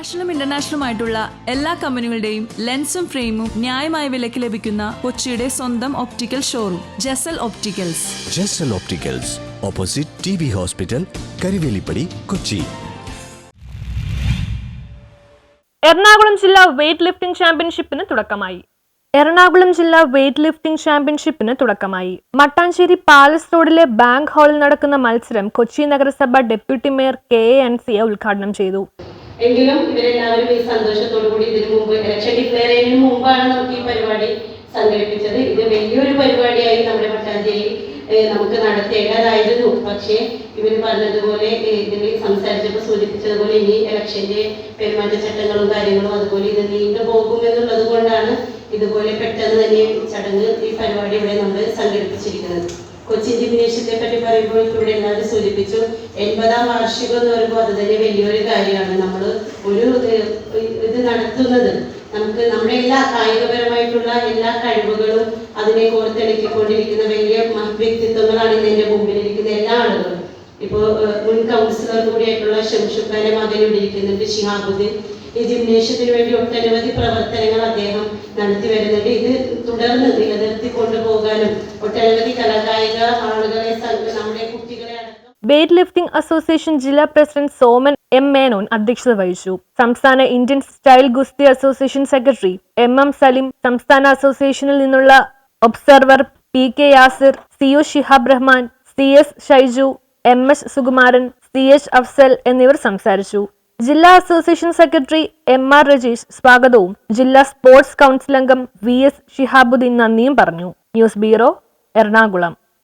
നാഷണലും ഇന്റർനാഷണലും ആയിട്ടുള്ള എല്ലാ കമ്പനികളുടെയും ലെൻസും ഫ്രെയിമും ന്യായമായ വിലയ്ക്ക് ലഭിക്കുന്ന കൊച്ചിയുടെ സ്വന്തം optical showroom Jasal opticals Jasal opticals opposite T B hospital Karivelippady Kochi Ernakulam ജില്ലാ വെയ്റ്റ് ലിഫ്റ്റിംഗ് ചാമ്പ്യൻഷിപ്പിന് തുടക്കമായി. എറണാകുളം ജില്ലാ വെയ്റ്റ് ലിഫ്റ്റിംഗ് ചാമ്പ്യൻഷിപ്പിന് തുടക്കമായി. മട്ടാഞ്ചേരി പാലസ് റോഡിലെ ബാങ്ക് ഹാളിൽ നടക്കുന്ന മത്സരം കൊച്ചി നഗരസഭ deputy mayor K A Ansiya ഉദ്ഘാടനം ചെയ്തു. എങ്കിലും ഇവരെല്ലാവരും ഈ സന്തോഷത്തോടു കൂടി ഇതിനു മുമ്പ് ഇലക്ഷൻ ഡിക്ലെയർ ചെയ്യുന്നതിന് മുമ്പാണ് നമുക്ക് ഈ പരിപാടി സംഘടിപ്പിച്ചത്. ഇത് വലിയൊരു പരിപാടിയായി നമ്മുടെ പട്ടാഞ്ചേരി നമുക്ക് നടത്തേണ്ടതായിരുന്നു. പക്ഷേ ഇവർ പറഞ്ഞതുപോലെ ഇതിൽ സംസാരിച്ചപ്പോൾ സൂചിപ്പിച്ചതുപോലെ ഇനി ഇലക്ഷന്റെ പെരുമാറ്റച്ചട്ടങ്ങളും കാര്യങ്ങളും അതുപോലെ ഇത് നീണ്ടു പോകും എന്നുള്ളത് കൊണ്ടാണ് ഇതുപോലെ പെട്ടെന്ന് തന്നെ ചടങ്ങ് ഈ പരിപാടി ഇവിടെ നമ്മൾ സംഘടിപ്പിച്ചിരിക്കുന്നത്. കൊച്ചി ജിംനേഷ്യത്തെ പറ്റി പറയുമ്പോൾ ഇവിടെ എല്ലാവരും സൂചിപ്പിച്ചു. എൺപതാം വാർഷികം എന്ന് പറയുമ്പോൾ അത് തന്നെ വലിയൊരു കാര്യമാണ്. നമ്മൾ ഒരു ഇത് നടത്തുന്നത്. നമുക്ക് നമ്മുടെ എല്ലാ കായികപരമായിട്ടുള്ള എല്ലാ കഴിവുകളും അതിനെ കോർത്തിണക്കിക്കൊണ്ടിരിക്കുന്ന വലിയ വ്യക്തിത്വങ്ങളാണ് ഇന്ന് എന്റെ മുമ്പിലിരിക്കുന്ന എല്ലാ ആളുകളും. ഇപ്പോൾ മുൻ കൗൺസിലർ കൂടിയായിട്ടുള്ള ഷംഷുഖാന്റെ മകൻ ഷിഹാബുദ്ദീൻ. ഈ ജിംനേഷ്യത്തിന് വേണ്ടി ഒട്ടനവധി പ്രവർത്തനങ്ങൾ അദ്ദേഹം നടത്തി നിലനിർത്തി വെയ്റ്റ് ലിഫ്റ്റിംഗ് അസോസിയേഷൻ ജില്ലാ പ്രസിഡന്റ് സോമൻ എം മേനോൻ അധ്യക്ഷത വഹിച്ചു. സംസ്ഥാന ഇന്ത്യൻ സ്റ്റൈൽ ഗുസ്തി association secretary M M Salim സംസ്ഥാന അസോസിയേഷനിൽ നിന്നുള്ള observer P K Yasir C O Shihab Rahman C S Shaiju M S Sukumaran C H Afsal എന്നിവർ സംസാരിച്ചു. ജില്ലാ association secretary M R Rajeesh സ്വാഗതവും ജില്ലാ സ്പോർട്സ് കൗൺസിൽ അംഗം വി എസ് ഷിഹാബുദ്ദീൻ നന്ദിയും പറഞ്ഞു. News bureau Ernakulam.